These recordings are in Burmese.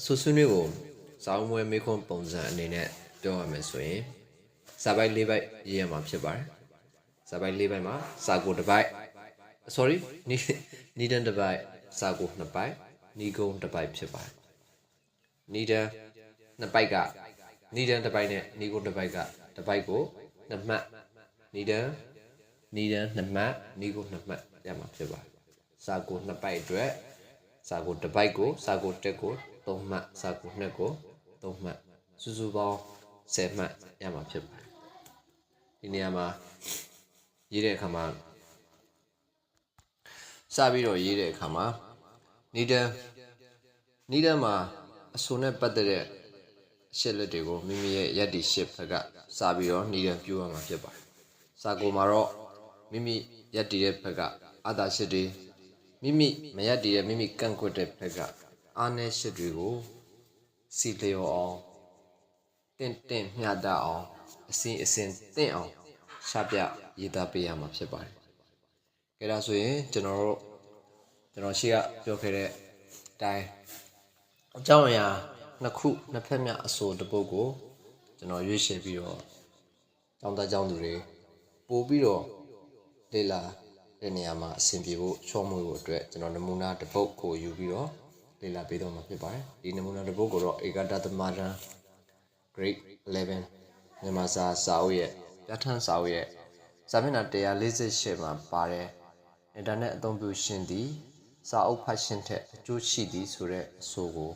အဆူဆွေးနွေးကိုစာအုပ်မွေးမေခွန်းပုံစံအနေနဲ့ပြောရမယ်ဆိုရင်စာပိုက်၄ပိုက်ရေးရမှာဖြစ်ပါတယ်စာပိုက်၄ပိုက်မှာစာကိုတစ်ပိုက် sorry နီနီဒန်တစ်ပိုက်စာကိုနှစ်ပိုက်နီကုံတစ်ပိုက်ဖြစ်ပါတယ်နီဒန်နှစ်ပိုက်ကနီဒန်တစ်ပိုက်နဲ့နီကုံတစ်ပိုက်ကတစ်ပိုက်ကိုနှစ်မှတ်နီဒန်နီဒန်နှစ်မှတ်နီကုံနှစ်မှတ်ရမှာဖြစ်ပါတယ်စာကိုနှစ်ပိုက်အတွက် စာကိုတစ်ပိုက်ကိုစာကိုတက်ကို3မှတ်စာကိုနှစ်ကို3မှတ်စုစုပေါင်း10မှတ်ရမှာဖြစ်ပါတယ်ဒီနေရာမှာရေးတဲ့အခါမှာစပြီးတော့ရေးတဲ့အခါမှာနီဒန်နီဒန်မှာအဆိုနဲ့ပတ်သက်တဲ့ရှစ်လက်တွေကိုမိမိရဲ့ရက်တီရှစ်ဘက်ကစပြီးတော့နီဒန်ပြိုးရမှာဖြစ်ပါတယ်စာကိုမှာတော့မိမိရက်တီတဲ့ဘက်ကအာသာရှစ်တွေ မိမိမရက်တီတဲ့မိမိကန့်ကွက်တဲ့ဘက်ကအာနယ်ရှစ်တွေကိုစီလျော်အောင်တင့်တင့်မျှတအောင်အစဉ်အစဉ်တင့်အောင်ရှာပြရေးသားပေးရမှာဖြစ်ပါတယ်။ကဲဒါဆိုရင်ကျွန်တော်တို့ကျွန်တော်ရှေ့ကပြောခဲ့တဲ့အတိုင်းအကြောင်းအရာနှစ်ခုနှစ်ဖက်မြအဆိုတစ်ပုဒ်ကိုကျွန်တော်ရွေးချယ်ပြီးတော့ကျောင်းသားကျောင်းသူတွေပို့ပြီးတော့လေ့လာ တဲ့နေရာမှာအဆင်ပြေဖို့ချောမှုဖို့အတွက်ကျွန်တော်နမူနာတစ်ပုဒ်ကိုယူပြီးတော့လေ့လာပေးတော့မှာဖြစ်ပါတယ်ဒီနမူနာတစ်ပုဒ်ကိုတော့ဧကတသမရန် grade 11မြန်မာစာစာအုပ်ရဲ့ပြဋ္ဌာန်းစာအုပ်ရဲ့စာမျက်နှာ148မှာပါတယ်အင်တာနက်အသုံးပြုရှင်သည်စာအုပ်ဖတ်ရှင်ထက်အကျိုးရှိသည်ဆိုတဲ့အဆိုကို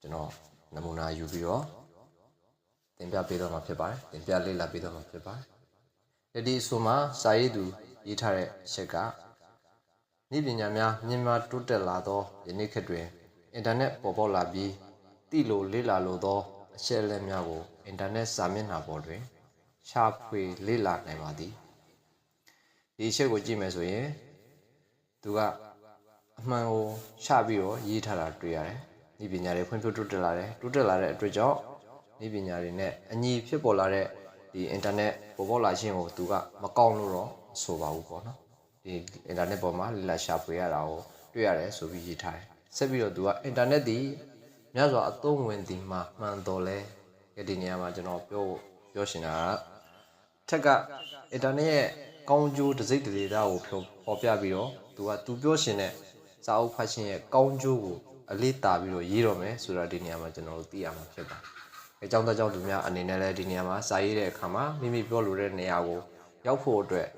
ကျွန်တော်နမူနာယူပြီးတော့သင်ပြပေးတော့မှာဖြစ်ပါတယ်သင်ပြလေ့လာပေးတော့မှာဖြစ်ပါတယ်ဒီအဆိုမှာစာရေးသူ ရေးထားတဲ့အချက်ကဤပညာများမြင့်မားတိုးတက်လာသောယနေ့ခေတ်တွင်အင်တာနက်ပေါ်ပေါက်လာပြီးတိလိုလေ့လာလိုသောအချက်အလက်များကိုအင်တာနက်စာမျက်နှာပေါ်တွင်ရှာဖွေလေ့လာနိုင်ပါသည်ဒီအချက်ကိုကြည့်မယ်ဆိုရင်သူကအမှန်ကိုရှာပြီးတော့ရေးထားတာတွေ့ရတယ်ဤပညာတွေဖွံ့ဖြိုးတိုးတက်လာတယ်တိုးတက်လာတဲ့အတွက်ကြောင့်ဤပညာတွေနဲ့အညီဖြစ်ပေါ်လာတဲ့ ဒီအင်တာနက်ပေါ်ပေါက်လာခြင်းကိုသူကမကောင်းလို့တော့ဆိုပါဘူးပေါ့နော်ဒီအင်တာနက်ပေါ်မှာလေ့လာရှာဖွေရတာကိုတွေ့ရတယ်ဆိုပြီးရေးထားတယ်ဆက်ပြီးတော့သူကအင်တာနက်ဒီမြတ်စွာအသုံးဝင်ဒီမှာမှန်တော်လဲဒီနေရာမှာကျွန်တော်ပြောပြောရှင်တာကထက်ကအင်တာနက်ရဲ့ကောင်းကျိုးတစ်စိတ်တစ်ဒေသကိုဖော်ပြပြီးတော့သူကသူပြောရှင်တဲ့စာအုပ်ဖတ်ရှင်ရဲ့ကောင်းကျိုးကိုအလေးတာပြီးတော့ရေးတော့မယ်ဆိုတာဒီနေရာမှာကျွန်တော်တို့သိရမှာဖြစ်ပါတယ်။ အကြောင်းသားကြောင့်သူများအနေနဲ့လည်းဒီနေရာမှာစာရေးတဲ့အခါမှာမိမိပြောလိုတဲ့နေရာကိုရောက်ဖို့အတွက်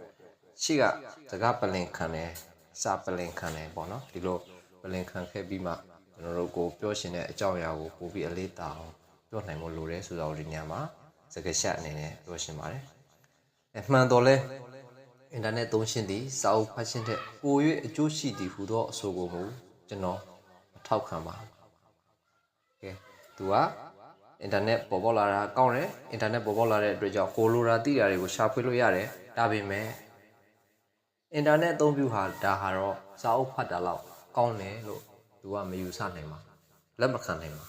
ရှိကစကားပလင်ခံတယ်စာပလင်ခံတယ်ပေါ့နော်ဒီလိုပလင်ခံခဲ့ပြီးမှကျွန်တော်တို့ကိုပြောရှင်တဲ့အကြောင်းအရာကိုပို့ပြီးအလေးတာအောင်ပြောနိုင်ဖို့လိုတယ်ဆိုတော့ဒီနေရာမှာစကားရှက်အနေနဲ့ပြောရှင်ပါတယ်။အမှန်တော့လဲအင်တာနက်သုံးရှင်သည်စာအုပ်ဖတ်ရှင်တဲ့ပို၍အကျိုးရှိသည်ဟူသောအဆိုကိုမူကျွန်တော်ထောက်ခံပါကဲသူက အင်တာနက်ပေါ်ပေါက်လာတာကောင်းတယ်အင်တာနက်ပေါ်ပေါက်လာတဲ့အတွက်ကြောင့်ကိုလိုရာသိတာတွေကိုရှာဖွေလို့ရတယ်ဒါပေမဲ့အင်တာနက်အသုံးပြုဟာဒါဟာတော့စာအုပ်ဖတ်တာလောက်ကောင်းတယ်လို့သူကမယူဆနိုင်ပါလက်မခံနိုင်ပါ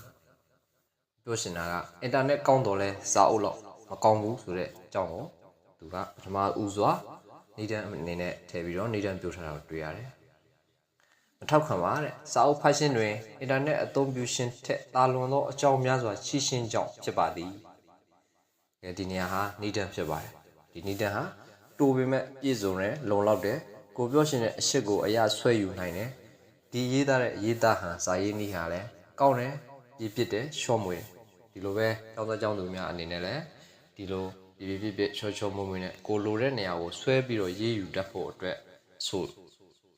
ပြောရှင်တာကအင်တာနက်ကောင်းတော့လဲစာအုပ်လောက်မကောင်းဘူးဆိုတဲ့အကြောင်းကိုသူကပထမဦးစွာနေတန်းအနေနဲ့ထည့်ပြီးတော့နေတန်းပြောထားတာကိုတွေ့ရတယ် မထောက်ခံပါတဲ့စာအုပ်ဖတ်ရှင်းတွင်အင်တာနက်အသုံးပြုခြင်းထက်တာလွန်သောအကြောင်းများစွာရှိရှင်းကြောင်းဖြစ်ပါသည်။အဲဒီနေရာဟာနေတန်းဖြစ်ပါတယ်။ဒီနေတန်းဟာတိုးပေမဲ့ပြည့်စုံတယ်လုံလောက်တယ်ကိုပြောရှင်တဲ့အရှစ်ကိုအရာဆွဲယူနိုင်တယ်ဒီရေးသားတဲ့ရေးသားဟန်စာရေးနည်းဟာလည်းကောင်းတယ်ပြည့်ပြစ်တယ်ရှော့မွေဒီလိုပဲတောင်းတကြောင်းသူများအနေနဲ့လည်းဒီလိုပြည့်ပြည့်ပြည့်ချောချောမွေ့မွေ့နဲ့ကိုလိုတဲ့နေရာကိုဆွဲပြီးတော့ရေးယူတတ်ဖို့အတွက်အဆို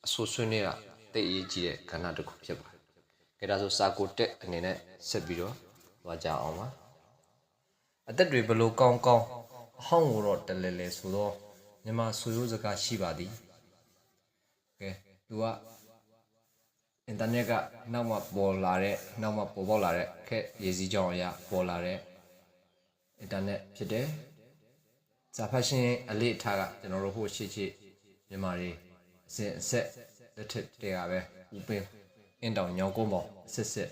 အဆိုဆွေးနေတာ တိတ်အရေးကြီးတဲ့ခန္ဓာတစ်ခုဖြစ်ပါတယ်။ကဲဒါဆိုစာကိုတက်အနေနဲ့ဆက်ပြီးတော့သွားကြအောင်ပါ။အသက်တွေဘလို့ကောင်းကောင်းအဟောင်းကိုတော့တလဲလဲဆိုတော့မြန်မာဆွေရိုးစကားရှိပါသည်။ကဲသူကအင်တာနက်ကနောက်မှပေါ်လာတဲ့နောက်မှပေါ်ပေါက်လာတဲ့ခက်ရည်စည်းကြောင်းအရာပေါ်လာတဲ့အင်တာနက်ဖြစ်တယ်။ဇာဖတ်ရှင်အလေးအထားကကျွန်တော်တို့ဟိုရှေ့ရှေ့မြန်မာတွေအစဉ်အဆက် လက်ထက်တည်းကပဲဥပင်အင်းတောင်ညောင်ကုန်းပေါ်အဆက်ဆက်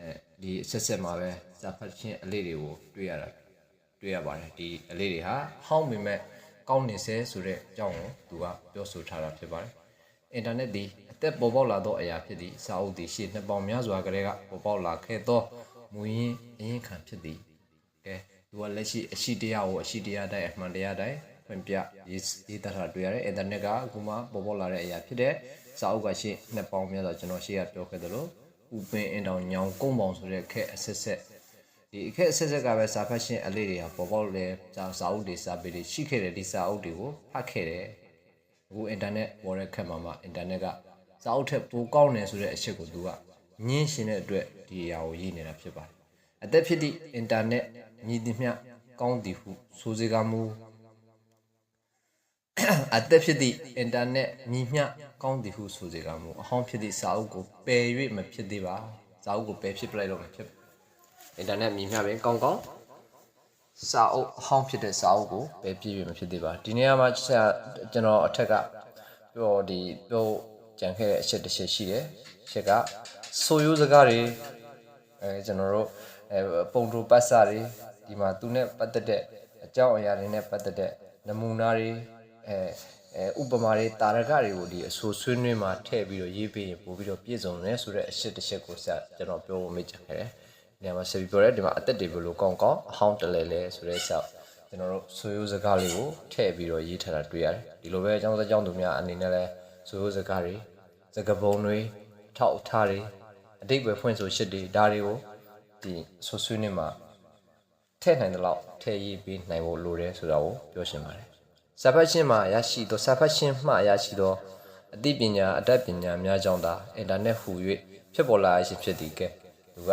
အဲဒီအဆက်ဆက်မှာပဲဇာဖတ်ရှင်အလေးတွေကိုတွေ့ရတာတွေ့ရပါတယ်ဒီအလေးတွေဟာဟောင်းပေမဲ့ကောင်းနေစေဆိုတဲ့အကြောင်းကိုသူကပြောဆိုထားတာဖြစ်ပါတယ်အင်တာနက်ဒီအသက်ပေါ်ပေါက်လာသောအရာဖြစ်သည့်စာအုပ်သည်ရှေ့နှစ်ပေါင်များစွာကလေးကပေါ်ပေါက်လာခဲ့သောမူရင်းအရင်ခံဖြစ်သည်ကဲသူကလက်ရှိအရှိတရားကိုအရှိတရားတိုင်းအမှန်တရားတိုင်းဖွင့်ပြရေးရေးသားတာတွေ့ရတယ်အင်တာနက်ကအခုမှပေါ်ပေါက်လာတဲ့အရာဖြစ်တဲ့ စာအုပ်ကရှေ့နှစ်ပေါင်များစွာကျွန်တော်ရှေ့ကပြောခဲ့သလိုဥပင်အင်တောင်ညောင်ကုန်းပေါင်ဆိုတဲ့ခက်အဆက်ဆက်ဒီအခက်အဆက်ဆက်ကပဲစာဖတ်ရှင်အလေးတွေကပေါ်ပေါက်လဲစာစာအုပ်တွေစာပေတွေရှိခဲ့တယ်ဒီစာအုပ်တွေကိုဖတ်ခဲ့တယ်အခုအင်တာနက်ပေါ်တဲ့ခက်မှာမှအင်တာနက်ကစာအုပ်ထက်ပိုကောင်းတယ်ဆိုတဲ့အချက်ကိုသူကညင်းရှင်တဲ့အတွက်ဒီအရာကိုရေးနေတာဖြစ်ပါတယ်အသက်ဖြစ်သည့်အင်တာနက်ညီသည်မျှကောင်းသည်ဟုဆိုစေကမူ အသက်ဖြစ်သည့်အင်တာနက်ညီမျှကောင်းသည်ဟုဆိုစေကမူအဟောင်းဖြစ်သည့်စာအုပ်ကိုပယ်၍မဖြစ်သေးပါစာအုပ်ကိုပယ်ဖြစ်ပလိုက်လို့မဖြစ်ဘူးအင်တာနက်မြင်မြပင်ကောင်းကောင်းစာအုပ်အဟောင်းဖြစ်တဲ့စာအုပ်ကိုပဲပြည့်ပြည့်မဖြစ်သေးပါဒီနေရာမှာကျွန်တော်အထက်ကပြောဒီပြောကြံခဲ့တဲ့အချက်တစ်ချက်ရှိတယ်အချက်ကဆိုရိုးစကားတွေအဲကျွန်တော်တို့အဲပုံတူပတ်စာတွေဒီမှာသူနဲ့ပတ်သက်တဲ့အကြောင်းအရာတွေနဲ့ပတ်သက်တဲ့နမူနာတွေ အဲအဲဥပမာတွေတာရကတွေကိုဒီအဆိုဆွေးနွေးမှာထည့်ပြီးတော့ရေးပေးရင်ပို့ပြီးတော့ပြည့်စုံတယ်ဆိုတဲ့အချက်တစ်ချက်ကိုဆက်ကျွန်တော်ပြောဖို့မိတ်ချင်ခဲ့တယ်။ဒီမှာဆက်ပြီးပြောရဲဒီမှာအသက်တွေဘယ်လိုကောင်းကောင်းအဟောင်းတလဲလဲဆိုတဲ့ဆောက်ကျွန်တော်တို့ဆွေးရိုးစကားလေးကိုထည့်ပြီးတော့ရေးထားတာတွေ့ရတယ်။ဒီလိုပဲအကြောင်းစကြောင်းသူများအနေနဲ့လဲဆွေးရိုးစကားတွေစကားပုံတွေထောက်အထားတွေအတိတ်ပဲဖွင့်ဆိုရှစ်တွေဒါတွေကိုဒီဆွဆွေးနေမှာထည့်နိုင်တဲ့လောက်ထည့်ရေးပြီးနိုင်ဖို့လိုတယ်ဆိုတာကိုပြောရှင်းပါတယ်။ စာဖတ်ရှင်မှာရရှိသောစာဖတ်ရှင်မှရရှိသောအသိပညာအတတ်ပညာများကြောင့်သာအင်တာနက်ဟူ၍ဖြစ်ပေါ်လာခြင်းဖြစ်သည်ကဲသူက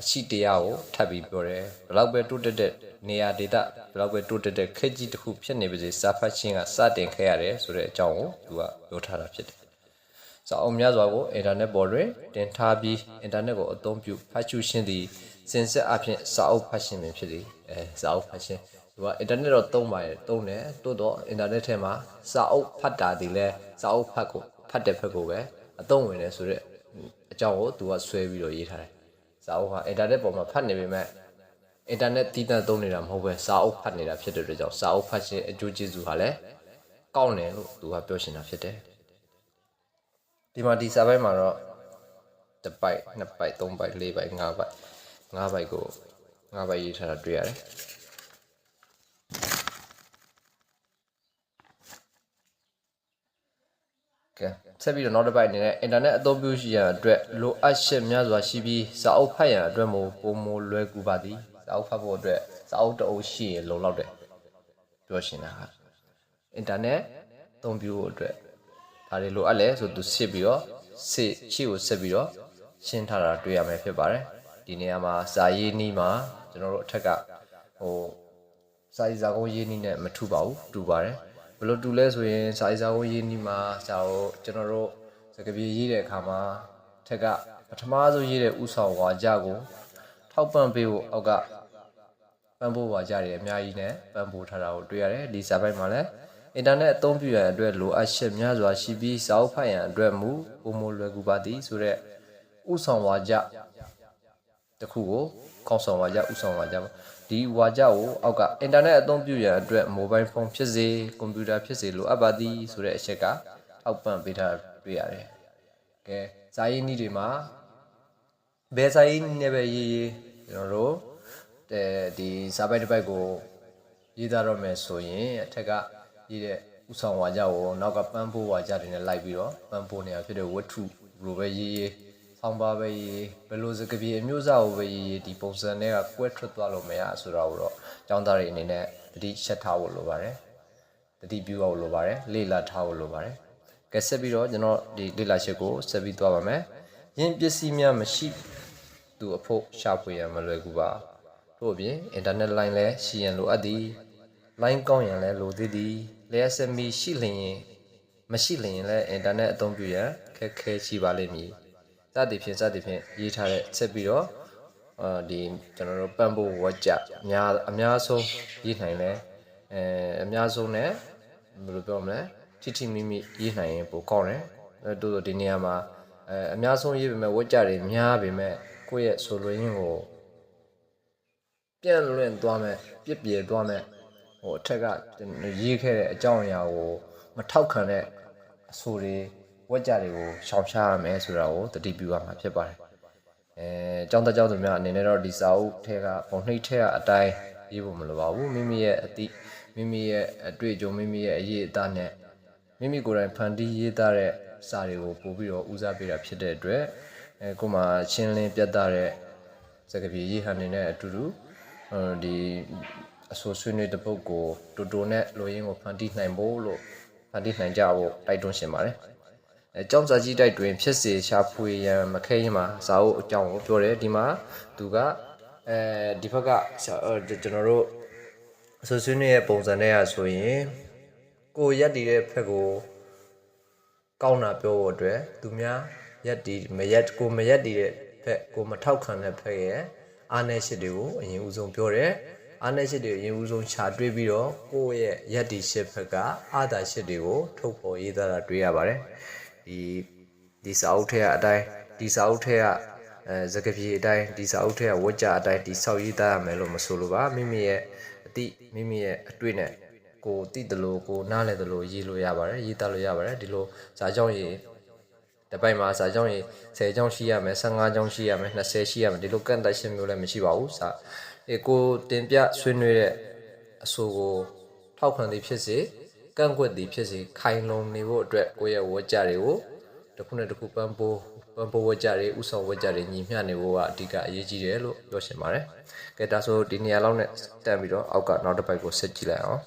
အရှိတရားကိုထပ်ပြီးပြောတယ်ဘလောက်ပဲတိုးတက်တဲ့နေရာဒေသဘလောက်ပဲတိုးတက်တဲ့ခက်ကြီးတစ်ခုဖြစ်နေပါစေစာဖတ်ရှင်ကစတင်ခဲ့ရတယ်ဆိုတဲ့အကြောင်းကိုသူကပြောထားတာဖြစ်တယ်။စာအုပ်များစွာကိုအင်တာနက်ပေါ်တွင်တင်ထားပြီးအင်တာနက်ကိုအသုံးပြုဖတ်ရှုရှင်းသည့်စင်ဆက်အဖြစ်စာအုပ်ဖတ်ရှင်းပင်ဖြစ်သည်အဲစာအုပ်ဖတ်ရှင်း သူကအင်တာနက်တော့သုံးပါတယ်သုံးတယ်တိုးတော့အင်တာနက်ထဲမှာစာအုပ်ဖတ်တာဒီလဲစာအုပ်ဖတ်ကိုဖတ်တဲ့ဘက်ကိုပဲအသုံးဝင်တယ်ဆိုတဲ့အကြောင်းကိုသူကဆွဲပြီးတော့ရေးထားတယ်စာအုပ်ဟာအင်တာနက်ပေါ်မှာဖတ်နေပေမဲ့အင်တာနက်တည်တံ့သုံးနေတာမဟုတ်ပဲစာအုပ်ဖတ်နေတာဖြစ်တဲ့အတွက်ကြောင့်စာအုပ်ဖတ်ခြင်းအကျိုးကျေးဇူးဟာလည်းကောင်းတယ်လို့သူကပြောရှင်တာဖြစ်တယ်ဒီမှာဒီစာပိုင်းမှာတော့တစ်ပိုက်နှစ်ပိုက်သုံးပိုက်လေးပိုက်ငါးပိုက်ငါးပိုက်ကိုငါးပိုက်ရေးထားတာတွေ့ရတယ် ကဲဆက်ပြီးတော့နောက်တစ်ပိုက်အနေနဲ့အင်တာနက်အသုံးပြုရှိရန်အတွက်လိုအပ်ချက်များစွာရှိပြီးစာအုပ်ဖတ်ရန်အတွက်မို့ပုံမလွယ်ကူပါသည်စာအုပ်ဖတ်ဖို့အတွက်စာအုပ်တအုပ်ရှိရင်လုံလောက်တယ်ပြောရှင်တာဟာအင်တာနက်အသုံးပြုဖို့အတွက်ဒါတွေလိုအပ်လဲဆိုသူစစ်ပြီးတော့စစ်ရှိကိုစစ်ပြီးတော့ရှင်းထားတာတွေ့ရမယ်ဖြစ်ပါတယ်ဒီနေရာမှာစာရေးနီးမှာကျွန်တော်တို့အထက်ကဟိုစာရေးစာကုန်းရေးနီးနဲ့မထူပါဘူးတူပါတယ် ဘယ်လိုတူလဲဆိုရင်စာရေးစာကုန်းရေးနီးမှာစာကိုကျွန်တော်တို့စကားပြေရေးတဲ့အခါမှာထက်ကပထမဆုံးရေးတဲ့ဥဆောင်ဝါကြကိုထောက်ပံ့ပေးဖို့အောက်ကပံ့ပိုးဝါကြတွေအများကြီးနဲ့ပံ့ပိုးထားတာကိုတွေ့ရတယ်ဒီစာပိုက်မှာလည်းအင်တာနက်အသုံးပြုရန်အတွက်လိုအပ်ချက်များစွာရှိပြီးစာအုပ်ဖတ်ရန်အတွက်မူပုံမလွယ်ကူပါသည်ဆိုတော့ဥဆောင်ဝါကြတခုကိုကောင်းဆောင်ဝါကြဥဆောင်ဝါကြပါ ဒီဝါကြကိုအောက်ကအင်တာနက်အသုံးပြုရန်အတွက်မိုဘိုင်းဖုန်းဖြစ်စေကွန်ပျူတာဖြစ်စေလိုအပ်ပါသည်ဆိုတဲ့အချက်ကထောက်ပံ့ပေးထားတွေ့ရတယ်။ကဲဇာယီနီးတွေမှာဘယ်ဇာယီနီးနဲ့ပဲရေးရေးကျွန်တော်တို့အဲဒီစာပိုက်တစ်ပိုက်ကိုရေးသားတော့မယ်ဆိုရင်အထက်ကရေးတဲ့ဥဆောင်ဝါကြကိုနောက်ကပန်းပိုးဝါကြတွေနဲ့လိုက်ပြီးတော့ပန်းပိုးနေရဖြစ်တဲ့ဝတ္ထုလိုပဲရေးရေး ဆောင်းပါပဲရေးဘယ်လိုစကားပြေအမျိုးအစားကိုပဲရေးရေးဒီပုံစံတွေကကွဲထွက်သွားလို့မရဆိုတော့တော့ចောင်းသားတွေအနေနဲ့တတိချက်ထားဖို့လိုပါတယ်တတိပြုဖို့လိုပါတယ်လေ့လာထားဖို့လိုပါတယ်ကဲဆက်ပြီးတော့ကျွန်တော်ဒီလေ့လာချက်ကိုဆက်ပြီးသွားပါမယ်ယင်းပစ္စည်းများမရှိသူအဖို့ရှာဖွေရမလွယ်ကူပါတို့အပြင်အင်တာနက်လိုင်းလည်းရှိရန်လိုအပ်သည်လိုင်းကောင်းရန်လည်းလိုသေးသည်လျှက်စမီရှိလျင်မရှိလျင်လည်းအင်တာနက်အသုံးပြုရန်ခက်ခဲရှိပါလိမ့်မည် စသည်ဖြင့်စသည်ဖြင့်ရေးထားတဲ့ဆက်ပြီးတော့အာဒီကျွန်တော်တို့ပန့်ဖို့ဝကြအများအများဆုံးရေးနိုင်လဲအဲအများဆုံး ਨੇ ဘယ်လိုပြောမလဲထိထိမိမိရေးနိုင်ရင်ပိုကောင်းတယ်အဲတိုးတိုးဒီနေရာမှာအဲအများဆုံးရေးပေမဲ့ဝကြတွေများပေမဲ့ကိုယ့်ရဲ့ဆိုလိုရင်းကိုပြန့်လွင့်သွားမဲ့ပြစ်ပြေသွားမဲ့ဟိုအထက်ကရေးခဲ့တဲ့အကြောင်းအရာကိုမထောက်ခံတဲ့အဆိုတွေ ဝက်ကြတွေကိုရှောင်ရှားရမယ်ဆိုတာကိုတတိပြုရမှာဖြစ်ပါတယ်အဲကျောင်းသားကျောင်းသူများအနေနဲ့တော့ဒီစာအုပ်ထဲကပုံနှိပ်ထဲကအတိုင်းရေးဖို့မလိုပါဘူးမိမိရဲ့အသည့်မိမိရဲ့အတွေ့အကြုံမိမိရဲ့အရေးအသားနဲ့မိမိကိုယ်တိုင်ဖန်တီးရေးသားတဲ့စာတွေကိုပို့ပြီးတော့ဦးစားပေးတာဖြစ်တဲ့အတွက်အဲကိုယ်မှာရှင်းလင်းပြတ်သားတဲ့စကားပြေရေးဟန်နေတဲ့အတူတူဟိုဒီအဆိုဆွေးနွေးတဲ့ပုဂ္ဂိုလ်တူတူနဲ့လိုရင်းကိုဖန်တီးနိုင်ဖို့လို့ဖန်တီးနိုင်ကြဖို့တိုက်တွန်းရှင်ပါတယ် အဲကြောင်းစာကြီးတိုက်တွင် ဖြစ်စေရှာဖွေရန်မခဲရင်မှာဇာအုပ်အကြောင်းကိုပြောတယ်ဒီမှာသူကအဲဒီဘက်ကဆရာအော်ကျွန်တော်တို့အဆိုဆွေးနွေးရဲ့ပုံစံနဲ့ရဆိုရင်ကိုရက်တည်တဲ့ဖက်ကိုကောင်းတာပြောဖို့အတွက်သူများရက်တည်မရက်ကိုမရက်တည်တဲ့ဖက်ကိုမထောက်ခံတဲ့ဖက်ရဲ့အားနည်းရှစ်တွေကိုအရင်ဦးဆုံးပြောတယ်အားနည်းရှစ်တွေအရင်ဦးဆုံးခြာတွေးပြီးတော့ကိုယ့်ရဲ့ရက်တည်ရှစ်ဖက်ကအာသာရှစ်တွေကိုထုတ်ဖော်ရေးသားတာတွေ့ရပါတယ် ဒီဒီစာအုပ်ထဲကအတိုင်းဒီစာအုပ်ထဲကအဲစကားပြေအတိုင်းဒီစာအုပ်ထဲကဝကြအတိုင်းဒီဆောက်ရေးသားရမယ်လို့မဆိုလိုပါမိမိရဲ့အတိမိမိရဲ့အတွေ့နဲ့ကိုတိတယ်လို့ကိုနားလဲတယ်လို့ရေးလို့ရပါတယ်ရေးသားလို့ရပါတယ်ဒီလိုစာကြောင်းရေးတစ်ပိုက်မှာစာကြောင်းရေ10ကြောင်းရှိရမယ်15ကြောင်းရှိရမယ်20ရှိရမယ်ဒီလိုကန့်တက်ရှင်းမျိုးလည်းမရှိပါဘူးစာအေကိုတင်ပြဆွေးနွေးတဲ့အဆိုကိုထောက်ခံသည်ဖြစ်စေ ကန့်ကွက်သည်ဖြစ်စေခိုင်လုံနေဖို့အတွက်ကိုယ့်ရဲ့ဝကြတွေကိုတစ်ခုနဲ့တစ်ခုပန်းပိုးပန်းပိုးဝကြတွေဥဆောင်ဝကြတွေညီမျှနေဖို့ကအဓိကအရေးကြီးတယ်လို့ပြောချင်ပါတယ်ကဲဒါဆိုဒီနေရာလောက်နဲ့တက်ပြီးတော့အောက်ကနောက်တစ်ပိုက်ကိုဆက်ကြည့်လိုက်အောင်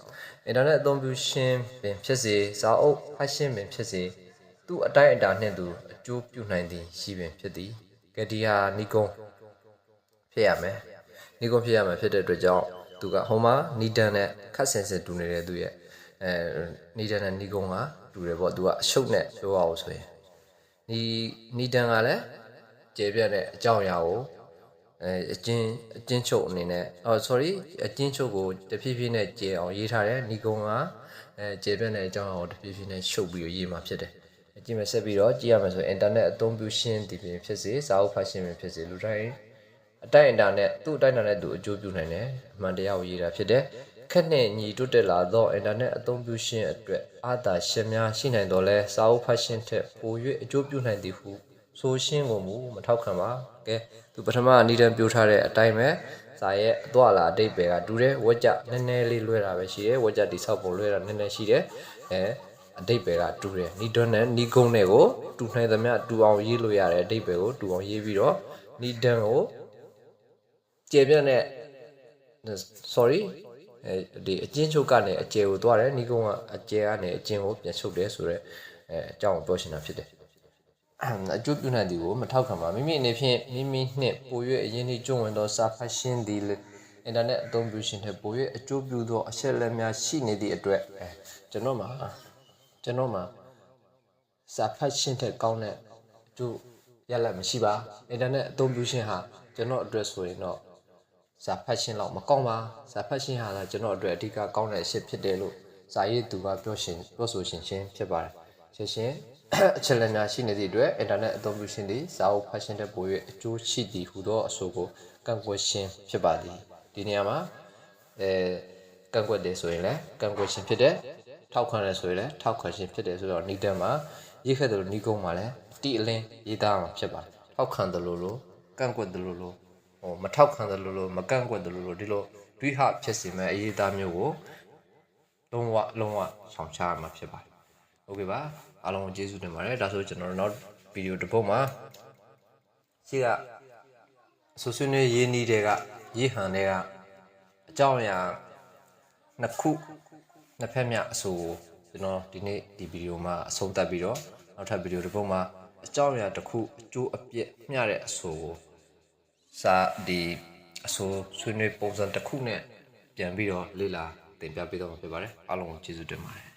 အင်တာနက်အသုံးပြုရှင်ပင်ဖြစ်စေစာအုပ်ဖတ်ရှင်းပင်ဖြစ်စေသူ့အတိုင်းအတာနှင့်သူအကျိုးပြုနိုင်သည်ရှိပင်ဖြစ်သည်ကဲဒီဟာနီကုံဖြစ်ရမယ်နီကုံဖြစ်ရမယ်ဖြစ်တဲ့အတွက်ကြောင့်သူကဟိုမှာနီတန်နဲ့ခတ်ဆင်ဆင်တူနေတဲ့သူရဲ့ အဲနီတန်နဲ့နီကုံကတူတယ်ပေါ့သူကအရှုပ်နဲ့ပြောရအောင်ဆိုရင်ဒီနီတန်ကလည်းကျေပြတ်တဲ့အကြောင်းအရာကိုအဲအချင်းအချင်းချုပ်အနေနဲ့အော် sorry အချင်းချုပ်ကိုတဖြည်းဖြည်းနဲ့ကျေအောင်ရေးထားတယ်နီကုံကအဲကျေပြတ်တဲ့အကြောင်းအရာကိုတဖြည်းဖြည်းနဲ့ရှုပ်ပြီးရေးမှာဖြစ်တယ်ကြည့်မယ်ဆက်ပြီးတော့ကြည့်ရမယ်ဆိုရင် internet အသုံးပြုရှင်းဒီပြင်ဖြစ်စေစာအုပ်ဖတ်ရှင်းပြင်ဖြစ်စေလူတိုင်းအတိုင်းအတာနဲ့သူ့အတိုင်းအတာနဲ့သူအကျိုးပြုနိုင်တယ်အမှန်တရားကိုရေးတာဖြစ်တယ် ခက်နဲ့ညီတွတ်တက်လာသော internet အသုံးပြုရှင်းအတွက်အာသာရှင်များရှိနိုင်တော့လဲစာအုပ်ဖတ်ရှင်းထက်ပို၍အကျိုးပြုနိုင်သည်ဟုဆိုရှင်းကိုမူမထောက်ခံပါကဲသူပထမအနည်းတန်းပြောထားတဲ့အတိုင်းပဲစာရဲ့အသွာလာအတိတ်ပဲကတူတယ်ဝက်ကြနည်းနည်းလေးလွဲတာပဲရှိတယ်ဝက်ကြတိဆောက်ပုံလွဲတာနည်းနည်းရှိတယ်အဲအတိတ်ပဲကတူတယ်နီဒွန်းနဲ့နီကုန်းနဲ့ကိုတူနိုင်သမျှတူအောင်ရေးလို့ရတယ်အတိတ်ပဲကိုတူအောင်ရေးပြီးတော့နီဒန်ကိုကျေပြတ်နဲ့ sorry အဲဒီအချင်းချုပ်ကနေအကျယ်ကိုသွားတယ်နီကုန်းကအကျယ်ကနေအချင်းကိုပြန်ချုပ်တယ်ဆိုတော့အဲအကြောင်းကိုပြောချင်တာဖြစ်တယ်အကျိုးပြုနိုင်သည်ကိုမထောက်ခံပါမိမိအနေဖြင့်မိမိနှင့်ပို၍အရင်နှိကျွဝင်သောစာဖတ်ရှင်းသည်အင်တာနက်အသုံးပြုရှင်ထက်ပို၍အကျိုးပြုသောအချက်လက်များရှိနေသည့်အတွက်အဲကျွန်တော်မှာကျွန်တော်မှာစာဖတ်ရှင်းတဲ့ကောင်းတဲ့သူရလက်မရှိပါအင်တာနက်အသုံးပြုရှင်ဟာကျွန်တော်အတွက်ဆိုရင်တော့ စာဖတ်ရှင်းတော့မကောင်းပါစာဖတ်ရှင်းဟာလည်းကျွန်တော်အတွက်အဓိကကောင်းတဲ့အချက်ဖြစ်တယ်လို့စာရေးသူကပြောရှင်ပြောဆိုရှင်ရှင်းဖြစ်ပါတယ်ရှင်းရှင်းအချက်လက်များရှိနေသည့်အတွက်အင်တာနက်အသုံးပြုရှင်သည်စာအုပ်ဖတ်ရှင်းတဲ့ပို၍အကျိုးရှိသည်ဟူသောအဆိုကိုကန့်ကွက်ရှင်းဖြစ်ပါသည်ဒီနေရာမှာအဲကန့်ကွက်တယ်ဆိုရင်လည်းကန့်ကွက်ရှင်းဖြစ်တယ်ထောက်ခံတယ်ဆိုရင်လည်းထောက်ခံခြင်းဖြစ်တယ်ဆိုတော့ဏိတံမှာရေးခဲ့တယ်လို့ဏိကုံးမှာလည်းတိအလင်းရေးသားမှာဖြစ်ပါတယ်ထောက်ခံတယ်လို့လို့ကန့်ကွက်တယ်လို့လို့ ဟိုမထောက်ခံသလိုလိုမကန့်ကွက်သလိုလိုဒီလိုတွေးဟဖြစ်စေမဲ့အရေးသားမျိုးကိုလုံးဝလုံးဝဆောင်ရှားမှာဖြစ်ပါတယ်။ဟုတ်ကဲ့ပါ။အားလုံးကိုကျေးဇူးတင်ပါတယ်။ဒါဆိုကျွန်တော်တို့နောက်ဗီဒီယိုတစ်ပုဒ်မှာရှိကဆိုဆွေးနွေးရင်းနှီးတွေကရေးဟန်တွေကအကြောင်းအရာနှစ်ခုနှစ်ဖက်မြအဆိုကိုကျွန်တော်ဒီနေ့ဒီဗီဒီယိုမှာအဆုံးသတ်ပြီးတော့နောက်ထပ်ဗီဒီယိုတစ်ပုဒ်မှာအကြောင်းအရာတစ်ခုအကျိုးအပြည့်မျှတဲ့အဆိုကို စာဒီအဆိုဆွေးနွေးပုံစံတစ်ခုနဲ့ပြန်ပြီးတော့လေ့လာတင်ပြပေးတော့မှာဖြစ်ပါတယ်အားလုံးကိုကျေးဇူးတင်ပါတယ်